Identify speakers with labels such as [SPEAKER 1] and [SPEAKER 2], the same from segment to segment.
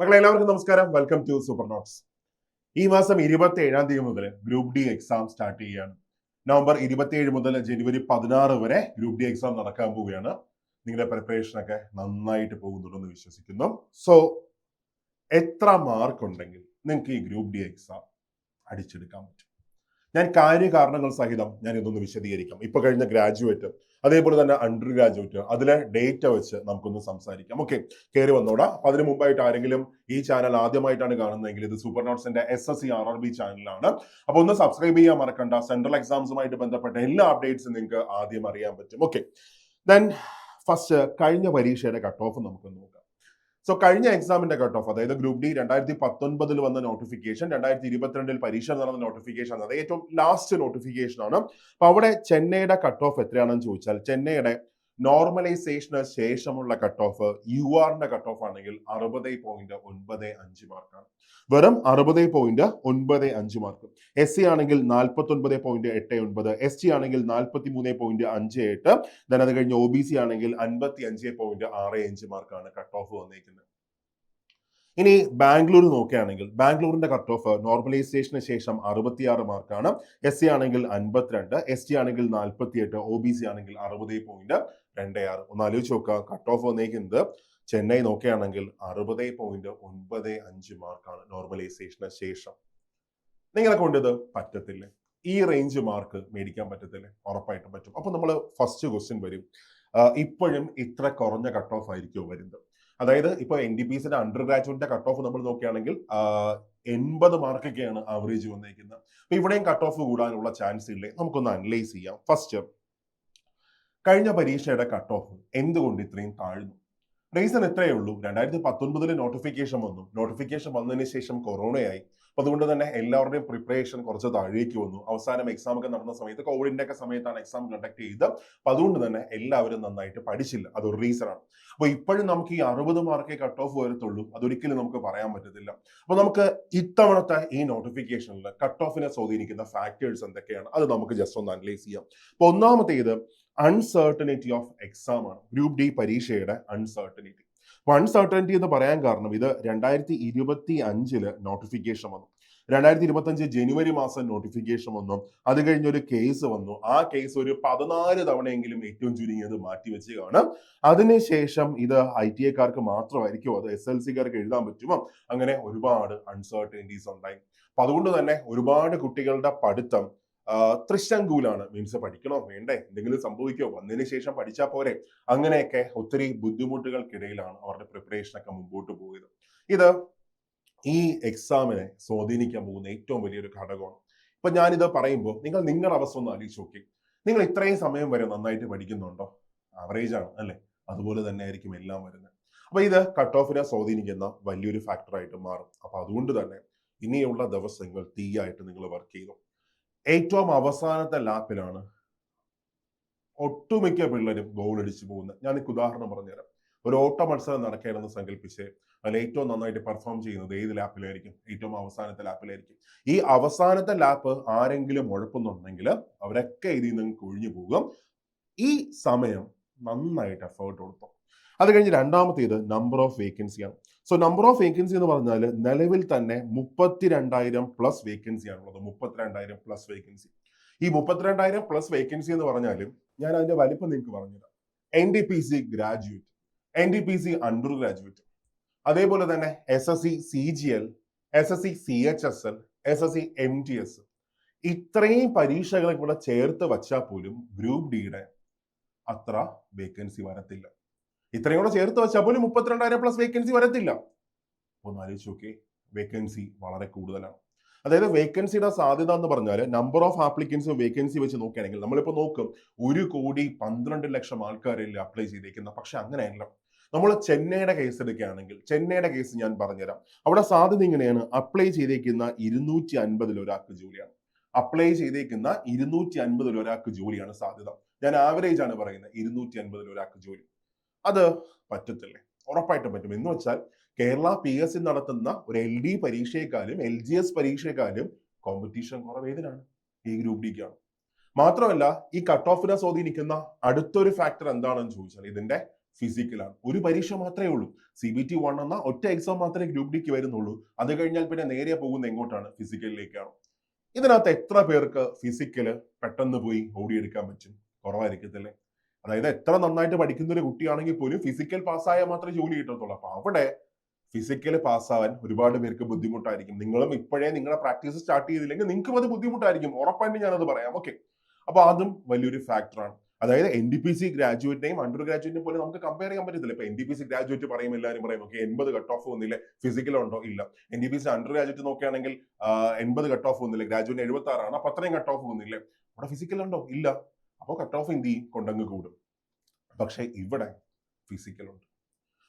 [SPEAKER 1] മക്കളെ എല്ലാവർക്കും നമസ്കാരം. വെൽക്കം ടു സൂപ്പർ നോട്ട്സ് ഈ മാസം ഇരുപത്തി ഏഴാം തീയതി മുതൽ ഗ്രൂപ്പ് ഡി എക്സാം സ്റ്റാർട്ട് ചെയ്യുകയാണ്. നവംബർ ഇരുപത്തിയേഴ് മുതൽ ജനുവരി പതിനാറ് വരെ ഗ്രൂപ്പ് ഡി എക്സാം നടക്കാൻ പോവുകയാണ്. നിങ്ങളുടെ പ്രിപ്പറേഷൻ ഒക്കെ നന്നായിട്ട് പോകുന്നുണ്ടെന്ന് വിശ്വസിക്കുന്നു. സോ എത്ര മാർക്ക് ഉണ്ടെങ്കിൽ നിങ്ങൾക്ക് ഈ ഗ്രൂപ്പ് ഡി എക്സാം അടിച്ചെടുക്കാൻ പറ്റും? ഞാൻ കാര്യകാരണങ്ങൾ സഹിതം ഞാൻ ഇതൊന്ന് വിശദീകരിക്കാം. ഇപ്പൊ കഴിഞ്ഞ ഗ്രാജുവേറ്റ് അതേപോലെ തന്നെ അണ്ടർ ഗ്രാജുവേറ്റ് അതിലെ ഡേറ്റ വെച്ച് നമുക്കൊന്ന് സംസാരിക്കാം. ഓക്കെ കയറി വന്നോടാ. അപ്പൊ അതിന് മുമ്പായിട്ട് ആരെങ്കിലും ഈ ചാനൽ ആദ്യമായിട്ടാണ് കാണുന്നതെങ്കിൽ ഇത് super നോട്ട്സിന്റെ S S C R R B ചാനലാണ് അപ്പൊ ഒന്ന് സബ്സ്ക്രൈബ് ചെയ്യാൻ മറക്കണ്ട. സെൻട്രൽ എക്സാംസുമായിട്ട് ബന്ധപ്പെട്ട എല്ലാ അപ്ഡേറ്റ്സും നിങ്ങൾക്ക് ആദ്യം അറിയാൻ പറ്റും. ഓക്കെ ദെൻ ഫസ്റ്റ് കഴിഞ്ഞ പരീക്ഷയുടെ കട്ട് ഓഫ് നമുക്ക് നോക്കാം. സോ കഴിഞ്ഞ എക്സാമിന്റെ കട്ട് ഓഫ് അതായത് ഗ്രൂപ്പ് ഡി രണ്ടായിരത്തി പത്തൊൻപതിൽ വന്ന നോട്ടിഫിക്കേഷൻ രണ്ടായിരത്തി ഇരുപത്തിരണ്ടിൽ പരീക്ഷ നടന്ന നോട്ടിഫിക്കേഷൻ അതായത് ഏറ്റവും ലാസ്റ്റ് നോട്ടിഫിക്കേഷൻ ആണ്. അപ്പൊ അവിടെ ചെന്നൈയുടെ കട്ട് ഓഫ് എത്രയാണെന്ന് ചോദിച്ചാൽ ചെന്നൈയുടെ നോർമലൈസേഷന് ശേഷമുള്ള കട്ട് ഓഫ് യു ആറിന്റെ കട്ട് ഓഫ് ആണെങ്കിൽ അറുപത് പോയിന്റ് ഒൻപത് അഞ്ച് മാർക്കാണ് വെറും അറുപത് പോയിന്റ് ഒൻപത് അഞ്ച് മാർക്ക് എസ് സി ആണെങ്കിൽ നാൽപ്പത്തി ഒൻപത് പോയിന്റ് എട്ട് ഒൻപത്. എസ് ടി ആണെങ്കിൽ നാൽപ്പത്തി മൂന്ന് പോയിന്റ് അഞ്ച് എട്ട്. ദൻ അത് കഴിഞ്ഞ് ഒ ബി സി ആണെങ്കിൽ അൻപത്തി അഞ്ച് പോയിന്റ് ആറ് അഞ്ച് മാർക്കാണ് കട്ട് ഓഫ് വന്നേക്കുന്നത്. ഇനി ബാംഗ്ലൂർ നോക്കുകയാണെങ്കിൽ ബാംഗ്ലൂരിന്റെ കട്ട് ഓഫ് നോർമലൈസേഷന് ശേഷം അറുപത്തിയാറ് മാർക്കാണ് എസ് സി ആണെങ്കിൽ അൻപത്തിരണ്ട്. എസ് ടി ആണെങ്കിൽ നാൽപ്പത്തി എട്ട് ഒ ബി സി ആണെങ്കിൽ അറുപത് പോയിന്റ് രണ്ട് ആറ്. ഒന്ന് ആലോചിച്ച് നോക്കുക. കട്ട് ഓഫ് വന്നേക്കുന്നത് ചെന്നൈ നോക്കുകയാണെങ്കിൽ അറുപത് പോയിന്റ് ഒൻപത് അഞ്ച് മാർക്കാണ് നോർമലൈസേഷന് ശേഷം. നിങ്ങളെ കൊണ്ട് ഇത് പറ്റത്തില്ല. ഈ റേഞ്ച് മാർക്ക് മേടിക്കാൻ പറ്റത്തില്ലേ. ഉറപ്പായിട്ടും പറ്റും. അപ്പൊ നമ്മൾ ഫസ്റ്റ് ക്വസ്റ്റ്യൻ വരും. ഇപ്പോഴും ഇത്ര കുറഞ്ഞ കട്ട് ഓഫ് ആയിരിക്കുമോ വരുന്നത്? അതായത് ഇപ്പൊ എൻ ഡി പി സിന്റെ അണ്ടർ ഗ്രാജുവേറ്റിന്റെ കട്ട് ഓഫ് നമ്മൾ നോക്കുകയാണെങ്കിൽ എൺപത് മാർക്കൊക്കെയാണ് ആവറേജ് വന്നിരിക്കുന്നത് അപ്പൊ ഇവിടെയും കട്ട് ഓഫ് കൂടാനുള്ള ചാൻസ് ഇല്ലേ? നമുക്കൊന്ന് അനലൈസ് ചെയ്യാം. ഫസ്റ്റ് കഴിഞ്ഞ പരീക്ഷയുടെ കട്ട് ഓഫ് എന്തുകൊണ്ട് ഇത്രയും താഴ്ന്നു? റീസൺ എത്രയേ ഉള്ളൂ. രണ്ടായിരത്തി പത്തൊൻപതിൽ നോട്ടിഫിക്കേഷൻ വന്നു. നോട്ടിഫിക്കേഷൻ വന്നതിന് ശേഷം കൊറോണയായി അപ്പൊ അതുകൊണ്ട് തന്നെ എല്ലാവരുടെയും പ്രിപ്പറേഷൻ കുറച്ച് താഴേക്ക് വന്നു. അവസാനം എക്സാം ഒക്കെ നടന്ന സമയത്ത് കോവിഡിന്റെ ഒക്കെ സമയത്താണ് എക്സാം കണ്ടക്ട് ചെയ്തത്. അപ്പൊ അതുകൊണ്ട് തന്നെ എല്ലാവരും നന്നായിട്ട് പഠിച്ചില്ല. അതൊരു റീസൺ ആണ്. അപ്പൊ ഇപ്പോഴും നമുക്ക് ഈ അറുപത് മാർക്കേ കട്ട് ഓഫ് വരത്തുള്ളൂ. അതൊരിക്കലും നമുക്ക് പറയാൻ പറ്റത്തില്ല. അപ്പൊ നമുക്ക് ഇത്തവണത്തെ ഈ നോട്ടിഫിക്കേഷനിൽ കട്ട് ഓഫിനെ സ്വാധീനിക്കുന്ന ഫാക്ടേഴ്സ് എന്തൊക്കെയാണ്? അത് നമുക്ക് ജസ്റ്റ് ഒന്ന് അനലൈസ് ചെയ്യാം. അപ്പൊ ഒന്നാമത്തേത് അൺസർട്ടനിറ്റി ഓഫ് എക്സാം ആണ്. ഗ്രൂപ്പ് ഡി പരീക്ഷയുടെ അൺസർട്ടനിറ്റി അപ്പൊ അൺസർട്ടനിറ്റി എന്ന് പറയാൻ കാരണം ഇത് രണ്ടായിരത്തി ഇരുപത്തി അഞ്ചിൽ നോട്ടിഫിക്കേഷൻ വന്നു. രണ്ടായിരത്തി ഇരുപത്തി അഞ്ച് ജനുവരി മാസം നോട്ടിഫിക്കേഷൻ വന്നു. അത് കഴിഞ്ഞൊരു കേസ് വന്നു. ആ കേസ് ഒരു പതിനാല് തവണയെങ്കിലും ഏറ്റവും ചുരുങ്ങിയത് മാറ്റിവെച്ച് കാണും അതിനുശേഷം ഇത് ഐ ടി എക്കാർക്ക് മാത്രമായിരിക്കും അത് എസ് എൽ സിക്കാർക്ക് എഴുതാൻ പറ്റുമോ? അങ്ങനെ ഒരുപാട് അൺസർട്ടനിറ്റീസ് ഉണ്ടായി. അപ്പൊ അതുകൊണ്ട് തന്നെ ഒരുപാട് കുട്ടികളുടെ പഠിത്തം തൃശങ്കൂലാണ് മീൻസ് പഠിക്കണോ? വേണ്ടേ. എന്തെങ്കിലും സംഭവിക്കോ? വന്നതിന് ശേഷം പഠിച്ചാൽ പോരെ. അങ്ങനെയൊക്കെ ഒത്തിരി ബുദ്ധിമുട്ടുകൾക്കിടയിലാണ് അവരുടെ പ്രിപ്പറേഷൻ ഒക്കെ മുമ്പോട്ട് പോയത്. ഇത് ഈ എക്സാമിനെ സ്വാധീനിക്കാൻ പോകുന്ന ഏറ്റവും വലിയൊരു ഘടകമാണ്. ഇപ്പൊ ഞാനിത് പറയുമ്പോൾ നിങ്ങൾ നിങ്ങളുടെ അവസ്ഥ ഒന്ന് ആലോചിച്ച് നോക്കി. നിങ്ങൾ ഇത്രയും സമയം വരെ നന്നായിട്ട് പഠിക്കുന്നുണ്ടോ? ആവറേജ് ആണ് അല്ലെ? അതുപോലെ തന്നെ ആയിരിക്കും എല്ലാം വരുന്നത്. അപ്പൊ ഇത് കട്ട് ഓഫിനെ സ്വാധീനിക്കുന്ന വലിയൊരു ഫാക്ടറായിട്ട് മാറും. അപ്പൊ അതുകൊണ്ട് തന്നെ ഇനിയുള്ള ദിവസങ്ങൾ തീയായിട്ട് നിങ്ങൾ വർക്ക് ചെയ്തു. ഏറ്റവും അവസാനത്തെ ലാപ്പിലാണ് ഒട്ടുമിക്ക പിള്ളേരും ഗോൾ അടിച്ചു പോകുന്നത്. ഞാൻ എനിക്ക് ഉദാഹരണം പറഞ്ഞുതരാം. ഒരു ഓട്ട മത്സരം നടക്കുകയാണെന്ന് സങ്കല്പിച്ച് അതിൽ ഏറ്റവും നന്നായിട്ട് പെർഫോം ചെയ്യുന്നത് ഏത് ലാപ്പിലായിരിക്കും? ഏറ്റവും അവസാനത്തെ ലാപ്പിലായിരിക്കും. ഈ അവസാനത്തെ ലാപ്പ് ആരെങ്കിലും ഉഴപ്പുന്നുണ്ടെങ്കിൽ അവരൊക്കെ ഇതിൽ നിന്ന് കൊഴിഞ്ഞു പോകും. ഈ സമയം നന്നായിട്ട് എഫേർട്ട് കൊടുത്തു. അത് കഴിഞ്ഞ് രണ്ടാമത്തേത് നമ്പർ ഓഫ് വേക്കൻസിയാണ് സോ നമ്പർ ഓഫ് വേക്കൻസി എന്ന് പറഞ്ഞാൽ നിലവിൽ തന്നെ മുപ്പത്തിരണ്ടായിരം പ്ലസ് വേക്കൻസി ആണുള്ളത്. മുപ്പത്തിരണ്ടായിരം പ്ലസ് വേക്കൻസി ഈ മുപ്പത്തിരണ്ടായിരം പ്ലസ് വേക്കൻസി എന്ന് പറഞ്ഞാലും ഞാൻ അതിന്റെ വലിപ്പം നിങ്ങൾക്ക് പറഞ്ഞുതരാം. N D P C graduate N D P C undergraduate അതേപോലെ തന്നെ S S C C G L S S C C H S L S S C M T S ഇത്രയും പരീക്ഷകളെ കൂടെ ചേർത്ത് വച്ചാൽ പോലും ഗ്രൂപ്പ് ഡിയുടെ അത്ര വേക്കൻസി വരത്തില്ല. ഇത്രയും കൂടെ ചേർത്ത് വെച്ചാൽ പോലും മുപ്പത്തിരണ്ടായിരം പ്ലസ് വേക്കൻസി വരത്തില്ല. ഒന്ന് ആലോചിച്ച് നോക്കി വേക്കൻസി വളരെ കൂടുതലാണ്. അതായത് വേക്കൻസിയുടെ സാധ്യത എന്ന് പറഞ്ഞാൽ നമ്പർ ഓഫ് ആപ്ലിക്കൻസും വേക്കൻസി വെച്ച് നോക്കുകയാണെങ്കിൽ നമ്മളിപ്പോൾ നോക്കും ഒരു കോടി പന്ത്രണ്ട് ലക്ഷം ആൾക്കാരിൽ അപ്ലൈ ചെയ്തേക്കുന്ന. പക്ഷെ അങ്ങനെയല്ല. നമ്മൾ ചെന്നൈയുടെ കേസ് എടുക്കുകയാണെങ്കിൽ ചെന്നൈയുടെ കേസ് ഞാൻ പറഞ്ഞുതരാം. അവിടെ സാധ്യത ഇങ്ങനെയാണ്. അപ്ലൈ ചെയ്തേക്കുന്ന ഇരുന്നൂറ്റി അൻപതിൽ ഒരാൾക്ക് ജോലിയാണ്. അപ്ലൈ ചെയ്തേക്കുന്ന ഇരുന്നൂറ്റി അൻപതിൽ ഒരാൾക്ക് ജോലിയാണ് സാധ്യത. ഞാൻ ആവറേജ് ആണ് പറയുന്നത് ഇരുന്നൂറ്റി അൻപതിൽ ഒരാൾക്ക് ജോലി. അത് പറ്റത്തില്ലേ? ഉറപ്പായിട്ടും പറ്റും. എന്ന് വെച്ചാൽ കേരള പി എസ് സി നടത്തുന്ന ഒരു എൽ ഡി പരീക്ഷയെക്കാളും എൽ ജി എസ് പരീക്ഷയെക്കാളും കോമ്പറ്റീഷൻ കുറവേതിനാണ് ഈ ഗ്രൂപ്പ് ഡിക്കാണ് മാത്രമല്ല ഈ കട്ട് ഓഫിനെ സ്വാധീനിക്കുന്ന അടുത്തൊരു ഫാക്ടർ എന്താണെന്ന് ചോദിച്ചാൽ ഇതിന്റെ ഫിസിക്കലാണ് ഒരു പരീക്ഷ മാത്രമേ ഉള്ളൂ. സി ബി ടി വൺ എന്ന ഒറ്റ എക്സാം മാത്രമേ ഗ്രൂപ്പ് ഡിക്ക് വരുന്നുള്ളൂ. അത് കഴിഞ്ഞാൽ പിന്നെ നേരെ പോകുന്ന എങ്ങോട്ടാണ്? ഫിസിക്കലിലേക്കാണ് ഇതിനകത്ത് എത്ര പേർക്ക് ഫിസിക്കൽ പെട്ടെന്ന് പോയി ഓടിയെടുക്കാൻ പറ്റും? കുറവായിരിക്കത്തില്ലേ? അതായത് എത്ര നന്നായിട്ട് പഠിക്കുന്ന ഒരു കുട്ടിയാണെങ്കിൽ പോലും ഫിസിക്കൽ പാസ്സായാൽ മാത്രമേ ജോലി കിട്ടത്തുള്ളൂ. അപ്പൊ അവിടെ ഫിസിക്കൽ പാസ്സാവാൻ ഒരുപാട് പേർക്ക് ബുദ്ധിമുട്ടായിരിക്കും. നിങ്ങളും ഇപ്പോഴേ നിങ്ങളുടെ പ്രാക്ടീസ് സ്റ്റാർട്ട് ചെയ്തില്ലെങ്കിൽ നിങ്ങൾക്കും അത് ബുദ്ധിമുട്ടായിരിക്കും. ഉറപ്പായിട്ട് ഞാനത് പറയാം. ഓക്കെ അപ്പൊ അതും വലിയൊരു ഫാക്ടറാണ് അതായത് എൻ ഡി പി സി ഗ്രാജുവേറ്റിനെയും അണ്ടർ ഗ്രാജുവേറ്റിനെയും പോലെ നമുക്ക് കമ്പയർ ചെയ്യാൻ പറ്റത്തില്ല. ഇപ്പൊ N D P C graduate പറയും എല്ലാവരും പറയും ഓക്കെ എൺപത് കട്ട് ഓഫ് ഒന്നില്ല ഫിസിക്കൽ ഉണ്ടോ? ഇല്ല. N D P C undergraduate നോക്കുകയാണെങ്കിൽ എൺപത് കട്ട് ഓഫ് ഒന്നില്ല ഗ്രാജുവേറ്റ് എഴുപത്തി ആറാണ് അപ്പൊ അത്രയും കട്ട് ഓഫ് ഒന്നില്ലേ അവിടെ ഫിസിക്കൽ ഉണ്ടോ? ഇല്ല. അപ്പോൾ കട്ട് ഓഫ് എന്ത് ചെയ്യും? കൊണ്ടങ്ങ് കൂടും. പക്ഷെ ഇവിടെ ഫിസിക്കൽ ഉണ്ട്.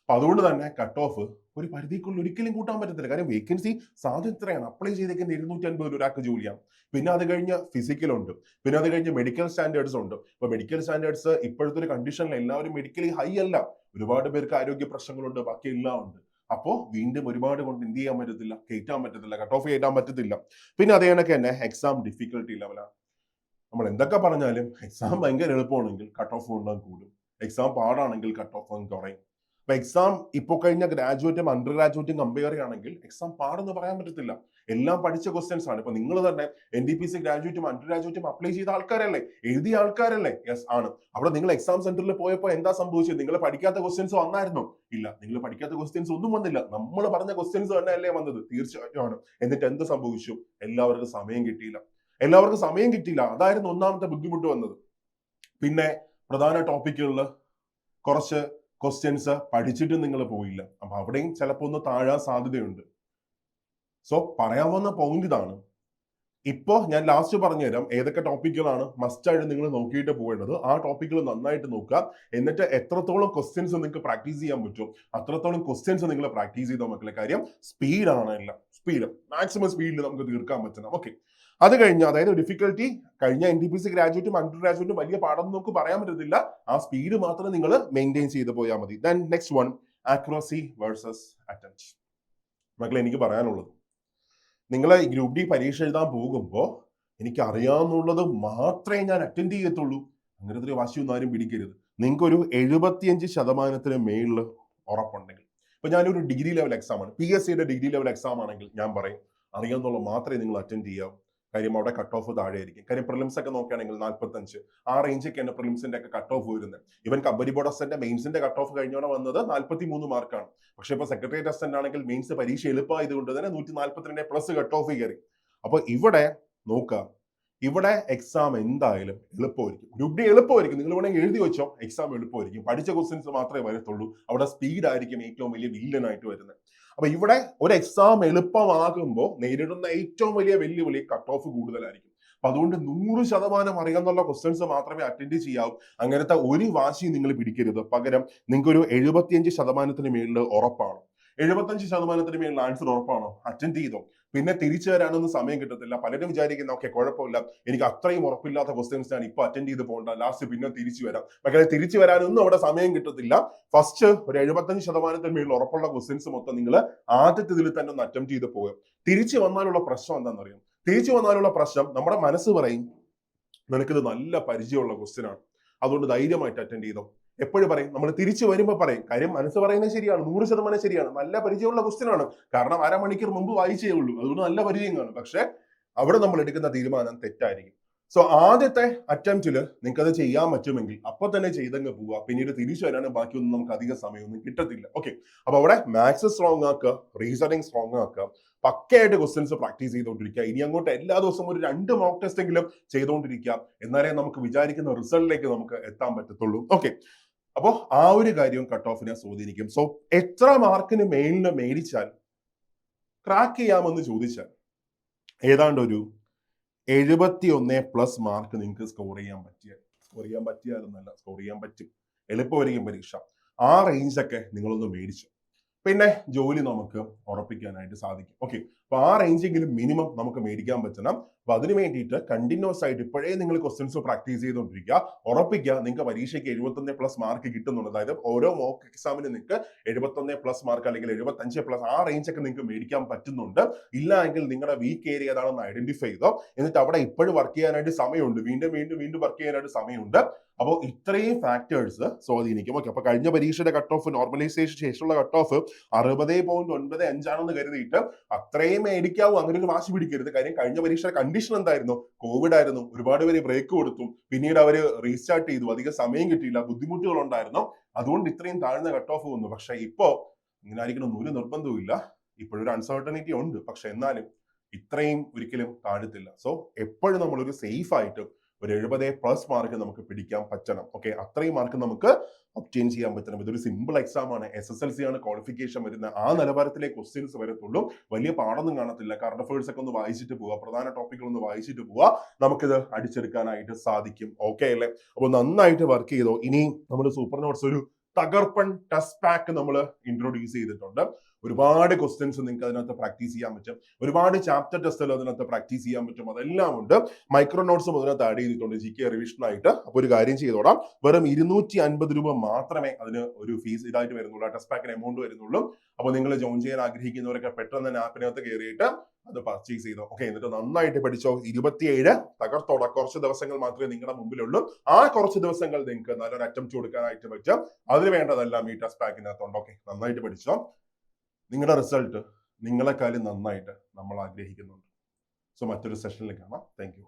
[SPEAKER 1] അപ്പൊ അതുകൊണ്ട് തന്നെ കട്ട് ഓഫ് ഒരു പരിധിക്കുള്ളിൽ ഒരിക്കലും കൂട്ടാൻ പറ്റത്തില്ല. കാര്യം വേക്കൻസി സാധ്യത ഇത്രയാണ്. അപ്ലൈ ചെയ്തേക്കുന്ന ഇരുന്നൂറ്റി അൻപത് ഒരാൾക്ക് ജോലിയാണ് പിന്നെ അത് കഴിഞ്ഞ് ഫിസിക്കൽ ഉണ്ട്. പിന്നെ അത് കഴിഞ്ഞ് മെഡിക്കൽ സ്റ്റാൻഡേർഡ്സ് ഉണ്ട്. ഇപ്പൊ മെഡിക്കൽ സ്റ്റാൻഡേർഡ്സ് ഇപ്പോഴത്തെ ഒരു കണ്ടീഷനിൽ എല്ലാവരും മെഡിക്കലി ഹൈ അല്ല. ഒരുപാട് പേർക്ക് ആരോഗ്യ പ്രശ്നങ്ങളുണ്ട്. ബാക്കി എല്ലാം ഉണ്ട്. അപ്പോൾ വീണ്ടും ഒരുപാട് കൊണ്ട് എന്ത് ചെയ്യാൻ പറ്റത്തില്ല? കയറ്റാൻ പറ്റത്തില്ല. കട്ട് ഓഫ് കയറ്റാൻ പറ്റത്തില്ല. പിന്നെ അതേ കണക്ക് തന്നെ എക്സാം ഡിഫിക്കൽട്ടി ലെവലാണ് നമ്മൾ എന്തൊക്കെ പറഞ്ഞാലും എക്സാം ഭയങ്കര എളുപ്പമാണെങ്കിൽ കട്ട് ഓഫ് ഉണ്ടാകും കൂടും. എക്സാം പാടാണെങ്കിൽ കട്ട് ഓഫ് കുറയും. അപ്പൊ എക്സാം ഇപ്പോൾ കഴിഞ്ഞ ഗ്രാജുവേറ്റും അണ്ടർ ഗ്രാജുവേറ്റും കമ്പയർ ചെയ്യുകയാണെങ്കിൽ എക്സാം പാടെന്ന് പറയാൻ പറ്റത്തില്ല. എല്ലാം പഠിച്ച ക്വസ്റ്റ്യൻസ് ആണ്. ഇപ്പൊ നിങ്ങൾ തന്നെ എൻ ഡി പി സി ഗ്രാജുവേറ്റും അണ്ടർ ഗ്രാജുവേറ്റും അപ്ലൈ ചെയ്ത ആൾക്കാരല്ലേ? എഴുതിയ ആൾക്കാരല്ലേ? യെസ് ആണ്. അവിടെ നിങ്ങൾ എക്സാം സെന്ററിൽ പോയപ്പോൾ എന്താ സംഭവിച്ചത്? നിങ്ങൾ പഠിക്കാത്ത ക്വസ്റ്റ്യൻസ് വന്നായിരുന്നോ? ഇല്ല. നിങ്ങൾ പഠിക്കാത്ത ക്വസ്റ്റ്യൻസ് ഒന്നും വന്നില്ല. നമ്മൾ പറഞ്ഞ ക്വസ്റ്റ്യൻസ് തന്നെ അല്ലേ വന്നത്? തീർച്ചയായിട്ടും ആണ്. എന്നിട്ട് എന്ത് സംഭവിച്ചു? എല്ലാവർക്കും സമയം കിട്ടിയില്ല. എല്ലാവർക്കും സമയം കിട്ടിയില്ല. അതായിരുന്നു ഒന്നാമത്തെ ബുദ്ധിമുട്ട് വന്നത്. പിന്നെ പ്രധാന ടോപ്പിക്കുകളിൽ കുറച്ച് ക്വസ്റ്റ്യൻസ് പഠിച്ചിട്ട് നിങ്ങൾ പോയില്ല. അപ്പൊ അവിടെയും ചിലപ്പോൾ ഒന്ന് താഴാൻ സാധ്യതയുണ്ട്. സോ പറയാൻ പറയാവുന്ന പോയിന്റ് ഇതാണ്. ഇപ്പോ ഞാൻ ലാസ്റ്റ് പറഞ്ഞുതരാം ഏതൊക്കെ ടോപ്പിക്കുകളാണ് മസ്റ്റ് ആയിട്ട് നിങ്ങൾ നോക്കിയിട്ട് പോകേണ്ടത്. ആ ടോപ്പിക്കുകൾ നന്നായിട്ട് നോക്കുക. എന്നിട്ട് എത്രത്തോളം ക്വസ്റ്റ്യൻസ് നിങ്ങൾക്ക് പ്രാക്ടീസ് ചെയ്യാൻ പറ്റും. അത്രത്തോളം ക്വസ്റ്റ്യൻസ് നിങ്ങൾ പ്രാക്ടീസ് ചെയ്താൽ മക്കളെ കാര്യം സ്പീഡാണ് എല്ലാം. സ്പീഡ് മാക്സിമം സ്പീഡിൽ നമുക്ക് തീർക്കാൻ പറ്റണം. ഓക്കെ അത് കഴിഞ്ഞ് അതായത് ഡിഫിക്കൽട്ടി കഴിഞ്ഞ എൻ ഡി പി സി ഗ്രാജുവേറ്റും അണ്ടർ ഗ്രാജുവേറ്റും വലിയ പാഠം നമുക്ക് പറയാൻ പറ്റത്തില്ല. ആ സ്പീഡ് മാത്രം നിങ്ങൾ മെയിന്റെയിൻ ചെയ്ത് പോയാൽ മതി. Then next one accuracy versus attempt മക്കളെ എനിക്ക് പറയാനുള്ളത്. നിങ്ങൾ ഗ്രൂപ്പ് ഡി പരീക്ഷ എഴുതാൻ പോകുമ്പോൾ എനിക്ക് അറിയാവുന്നുള്ളത് മാത്രമേ ഞാൻ അറ്റൻഡ് ചെയ്യത്തുള്ളൂ. അങ്ങനത്തെ ഒരു വാശിയൊന്നും ആരും പിടിക്കരുത്. നിങ്ങൾക്കൊരു എഴുപത്തിയഞ്ച് ശതമാനത്തിന് മേളിൽ ഉറപ്പുണ്ടെങ്കിൽ. ഇപ്പൊ ഞാനൊരു ഡിഗ്രി ലെവൽ എക്സാം ആണ്. പി എസ് സിയുടെ ഡിഗ്രി ലെവൽ എക്സാം ആണെങ്കിൽ ഞാൻ പറയും അറിയാവുന്നുള്ള മാത്രമേ നിങ്ങൾ അറ്റൻഡ് ചെയ്യാവൂ. കാര്യം അവിടെ കട്ട് ഓഫ് താഴെയായിരിക്കും. കാര്യം പ്രിലിംസ് ഒക്കെ നോക്കുകയാണെങ്കിൽ നാൽപ്പത്തഞ്ച് ആ റേഞ്ചൊക്കെ തന്നെ പ്രിലിംസിന്റെ ഒക്കെ കട്ട് ഓഫ് വരുന്നത്. ഇവൻ കമ്പനി ബോർഡ് അസന്റെ മെയിൻസിന്റെ കട്ട് ഓഫ് കഴിഞ്ഞോടെ വന്നത് നാൽപ്പത്തി മൂന്ന് മാർക്കാണ് പക്ഷെ ഇപ്പൊ സെക്രട്ടേറിയറ്റ് അസിസ്റ്റന്റ് ആണെങ്കിൽ മെയിൻസ് പരീക്ഷ എളുപ്പമായതുകൊണ്ട് തന്നെ നൂറ്റി നാൽപ്പത്തിരണ്ട് പ്ലസ് കട്ട് ഓഫ് കയറി. അപ്പൊ ഇവിടെ നോക്കുക ഇവിടെ എക്സാം എന്തായാലും എളുപ്പമായിരിക്കും. ഗ്രൂപ്പ് ഡി എളുപ്പമായിരിക്കും. നിങ്ങൾ വേണമെങ്കിൽ എഴുതി വെച്ചോ. എക്സാം എളുപ്പമായിരിക്കും. പഠിച്ച ക്വസ്റ്റ്യൻസ് മാത്രമേ വരത്തുള്ളൂ. അവിടെ സ്പീഡ് ആയിരിക്കും ഏറ്റവും വലിയ വില്ലനായിട്ട് വരുന്നത്. അപ്പൊ ഇവിടെ ഒരു എക്സാം എളുപ്പമാകുമ്പോൾ നേരിടുന്ന ഏറ്റവും വലിയ വെല്ലുവിളി കട്ട് ഓഫ് കൂടുതലായിരിക്കും. അപ്പൊ അതുകൊണ്ട് നൂറ് ശതമാനം അറിയാമെന്നുള്ള ക്വസ്റ്റ്യൻസ് മാത്രമേ അറ്റൻഡ് ചെയ്യാവൂ. അങ്ങനത്തെ ഒരു വാശിയും നിങ്ങൾ പിടിക്കരുത്. പകരം നിങ്ങൾക്ക് ഒരു എഴുപത്തിയഞ്ച് ശതമാനത്തിന് മേളിൽ ഉറപ്പാണ്. എഴുപത്തഞ്ച് ശതമാനത്തിന് മേലുള്ള ആൻസർ ഉറപ്പാണോ? അറ്റൻഡ് ചെയ്തോ? പിന്നെ തിരിച്ചു വരാനൊന്നും സമയം കിട്ടത്തില്ല. പലരും വിചാരിക്കുന്ന ഓക്കെ കുഴപ്പമില്ല. എനിക്ക് അത്രയും ഉറപ്പില്ലാത്ത ക്വസ്റ്റ്യൻസ് ഞാൻ ഇപ്പൊ അറ്റൻഡ് ചെയ്ത് പോകണ്ട. ലാസ്റ്റ് പിന്നെ തിരിച്ചു വരാം. പക്ഷേ തിരിച്ചു വരാനൊന്നും അവിടെ സമയം കിട്ടത്തില്ല. ഫസ്റ്റ് ഒരു എഴുപത്തഞ്ച് ശതമാനത്തിന് മേളിൽ ഉറപ്പുള്ള ക്വസ്റ്റ്യൻസ് മൊത്തം നിങ്ങൾ ആദ്യത്തെ ഇതിൽ തന്നെ ഒന്ന് അറ്റംപ്റ്റ് ചെയ്ത് പോകും തിരിച്ചു വന്നാലുള്ള പ്രശ്നം എന്താണെന്നറിയാം തിരിച്ചു വന്നാലുള്ള പ്രശ്നം നമ്മുടെ മനസ്സ് പറയും നിനക്കിത് നല്ല പരിചയമുള്ള ക്വസ്റ്റ്യൻ ആണ്. അതുകൊണ്ട് ധൈര്യമായിട്ട് അറ്റൻഡ് ചെയ്തോ. എപ്പോഴും പറയും. നമ്മൾ തിരിച്ചു വരുമ്പോൾ പറയും. കാര്യം മനസ്സ് പറയുന്നത് ശരിയാണ്. നൂറ് ശതമാനം ശരിയാണ്. നല്ല പരിചയമുള്ള ക്വസ്റ്റ്യനാണ് കാരണം അരമണിക്കൂർ മുമ്പ് വായിച്ചേ ഉള്ളൂ. അതുകൊണ്ട് നല്ല പരിചയം കാണും. പക്ഷെ അവിടെ നമ്മൾ എടുക്കുന്ന തീരുമാനം തെറ്റായിരിക്കും. സോ ആദ്യത്തെ അറ്റംപ്റ്റിൽ നിങ്ങൾക്ക് അത് ചെയ്യാൻ പറ്റുമെങ്കിൽ അപ്പൊ തന്നെ ചെയ്തങ്ങ് പോവുക. പിന്നീട് തിരിച്ചു വരാനും ബാക്കിയൊന്നും നമുക്ക് അധിക സമയമൊന്നും കിട്ടത്തില്ല. ഓക്കെ അപ്പൊ അവിടെ മാത്സ് സ്ട്രോങ് ആക്കുക റീസണിങ് സ്ട്രോങ് ആക്കുക പക്കയായിട്ട് ക്വസ്റ്റ്യൻസ് പ്രാക്ടീസ് ചെയ്തുകൊണ്ടിരിക്കുക. ഇനി അങ്ങോട്ട് എല്ലാ ദിവസവും ഒരു രണ്ട് മോക്ക് ടെസ്റ്റ് എങ്കിലും ചെയ്തുകൊണ്ടിരിക്കുക. എന്നാലേ നമുക്ക് വിചാരിക്കുന്ന റിസൾട്ടിലേക്ക് നമുക്ക് എത്താൻ പറ്റത്തുള്ളൂ. ഓക്കെ അപ്പോൾ ആ ഒരു കാര്യവും കട്ട് ഓഫിനെ സ്വാധീനിക്കും. സോ എത്ര മാർക്കിന് മേലിന് മേടിച്ചാൽ ക്രാക്ക് ചെയ്യാമെന്ന് ചോദിച്ചാൽ ഏതാണ്ട് ഒരു എഴുപത്തി ഒന്ന് പ്ലസ് മാർക്ക് നിങ്ങൾക്ക് സ്കോർ ചെയ്യാൻ പറ്റിയ സ്കോർ ചെയ്യാൻ പറ്റിയാലൊന്നല്ല സ്കോർ ചെയ്യാൻ പറ്റും. എളുപ്പമായിരിക്കും പരീക്ഷ. ആ റേഞ്ചൊക്കെ നിങ്ങളൊന്ന് മേടിച്ചു. പിന്നെ ജോലി നമുക്ക് ഉറപ്പിക്കാനായിട്ട് സാധിക്കും. ഓക്കെ അപ്പൊ ആ റേഞ്ചെങ്കിലും മിനിമം നമുക്ക് മേടിക്കാൻ പറ്റണം. അപ്പൊ അതിന് വേണ്ടിയിട്ട് കണ്ടിന്യൂസ് ആയിട്ട് ഇപ്പോഴേ നിങ്ങൾ ക്വസ്റ്റ്യൻസ് പ്രാക്ടീസ് ചെയ്തുകൊണ്ടിരിക്കുക. ഉറപ്പിക്കുക. നിങ്ങൾക്ക് പരീക്ഷയ്ക്ക് എഴുപത്തൊന്ന് പ്ലസ് മാർക്ക് കിട്ടുന്നുണ്ട്. അതായത് ഓരോ മോക്ക് എക്സാമിന് നിങ്ങൾക്ക് എഴുപത്തൊന്ന് പ്ലസ് മാർക്ക് അല്ലെങ്കിൽ എഴുപത്തഞ്ച് പ്ലസ് ആ റേഞ്ച് ഒക്കെ നിങ്ങൾക്ക് മേടിക്കാൻ പറ്റുന്നുണ്ട്. ഇല്ല എങ്കിൽ നിങ്ങളുടെ വീക്ക് ഏരിയ ഏതാണെന്ന് ഐഡന്റിഫൈ ചെയ്തോ. എന്നിട്ട് അവിടെ ഇപ്പോഴും വർക്ക് ചെയ്യാനായിട്ട് സമയമുണ്ട്. വീണ്ടും വീണ്ടും വീണ്ടും വർക്ക് ചെയ്യാനായിട്ട് സമയമുണ്ട്. അപ്പോൾ ഇത്രയും ഫാക്ടേഴ്സ് സ്വാധീനിക്കും. ഓക്കെ അപ്പൊ കഴിഞ്ഞ പരീക്ഷയുടെ കട്ട് ഓഫ് നോർമലൈസേഷൻ ശേഷമുള്ള കട്ട് ഓഫ് അറുപത് പോയിന്റ് ഒൻപത് അഞ്ചാണെന്ന് കരുതിയിട്ട് അത്രയും മേടിക്കാവൂ അങ്ങനെ ഒരു വാശി പിടിക്കരുത്. കാര്യം കഴിഞ്ഞ പരീക്ഷയുടെ കണ്ടീഷൻ എന്തായിരുന്നു? കോവിഡ് ആയിരുന്നു. ഒരുപാട് പേര് ബ്രേക്ക് കൊടുത്തു. പിന്നീട് അവർ റീസ്റ്റാർട്ട് ചെയ്തു. അധികം സമയം കിട്ടിയില്ല. ബുദ്ധിമുട്ടുകൾ ഉണ്ടായിരുന്നു അതുകൊണ്ട് ഇത്രയും താഴ്ന്ന കട്ട് ഓഫ് വന്നു. പക്ഷെ ഇപ്പോ ഇങ്ങനെ ആയിരിക്കണം. ഒരു നിർബന്ധവും ഇപ്പോഴൊരു അൺസർട്ടനിറ്റി ഉണ്ട്. പക്ഷെ എന്നാലും ഇത്രയും ഒരിക്കലും താഴ്ത്തില്ല. സോ എപ്പോഴും നമ്മളൊരു സേഫ് ആയിട്ട് ഒരു എഴുപത് പ്ലസ് മാർക്ക് നമുക്ക് പിടിക്കാൻ പറ്റണം. ഓക്കെ അത്രയും മാർക്ക് നമുക്ക് ഒപ്റ്റെയിൻ ചെയ്യാൻ പറ്റണം. ഇതൊരു സിമ്പിൾ എക്സാം ആണ്. എസ് എസ് എൽ സി ആണ് ക്വാളിഫിക്കേഷൻ വരുന്ന ആ നിലവാരത്തിലെ ക്വസ്റ്റ്യൻസ് വരത്തുള്ളൂ. വലിയ പാടൊന്നും കാണത്തില്ല. കറണ്ട് അഫയേഴ്സ് ഒക്കെ ഒന്ന് വായിച്ചിട്ട് പോവുക. പ്രധാന ടോപ്പിക്കുകൾ ഒന്ന് വായിച്ചിട്ട് പോവുക. നമുക്കിത് അടിച്ചെടുക്കാനായിട്ട് സാധിക്കും. ഓക്കെ അല്ലേ? അപ്പോൾ നന്നായിട്ട് വർക്ക് ചെയ്തോ. ഇനി നമ്മൾ സൂപ്പർ നോട്ട്സ് ഒരു തകർപ്പൻ ടെസ്റ്റ് പാക്ക് നമ്മൾ ഇൻട്രൊഡ്യൂസ് ചെയ്തിട്ടുണ്ട്. ഒരുപാട് ക്വസ്റ്റ്യൻസ് നിങ്ങൾക്ക് അതിനകത്ത് പ്രാക്ടീസ് ചെയ്യാൻ പറ്റും. ഒരുപാട് ചാപ്റ്റർ ടെസ്റ്റുകൾ അതിനകത്ത് പ്രാക്ടീസ് ചെയ്യാൻ പറ്റും. അതെല്ലാം ഉണ്ട്. മൈക്രോ നോട്ട്സും അതിനകത്ത് ആഡ് ചെയ്തിട്ടുണ്ട് ജി കെ റിവിഷൻ ആയിട്ട്. അപ്പോൾ ഒരു കാര്യം ചെയ്തോടാം വെറും ഇരുന്നൂറ്റി അൻപത് രൂപ മാത്രമേ അതിന് ഒരു ഫീസ് ഇതായിട്ട് വരുന്നുള്ളൂ. ടെസ്റ്റ് പാക്കിന് എമൗണ്ട് വരുന്നുള്ളൂ. അപ്പോൾ നിങ്ങൾ ജോയിൻ ചെയ്യാൻ ആഗ്രഹിക്കുന്നവരൊക്കെ പെട്ടെന്ന് തന്നെ ആപ്പിനകത്ത് കയറിയിട്ട് അത് പർച്ചേസ് ചെയ്തോ ഓക്കെ എന്നിട്ട് നന്നായിട്ട് പഠിച്ചോ. ഇരുപത്തിയേഴ് തകർത്തോട. കുറച്ച് ദിവസങ്ങൾ മാത്രമേ നിങ്ങളുടെ മുമ്പിലുള്ളൂ. ആ കുറച്ച് ദിവസങ്ങൾ നിങ്ങൾക്ക് നല്ലൊരു അറ്റംപ്റ്റ് കൊടുക്കാനായിട്ട് പറ്റും. അതിന് വേണ്ടതെല്ലാം ഈ ടെസ്റ്റ് പാക്കിനകത്തുണ്ട് ഓക്കെ നന്നായിട്ട് പഠിച്ചോ. നിങ്ങളുടെ റിസൾട്ട് നിങ്ങളെക്കാളും നന്നായിട്ട് നമ്മൾ ആഗ്രഹിക്കുന്നുണ്ട്. സോ മറ്റൊരു സെഷനിൽ കാണാം. Thank you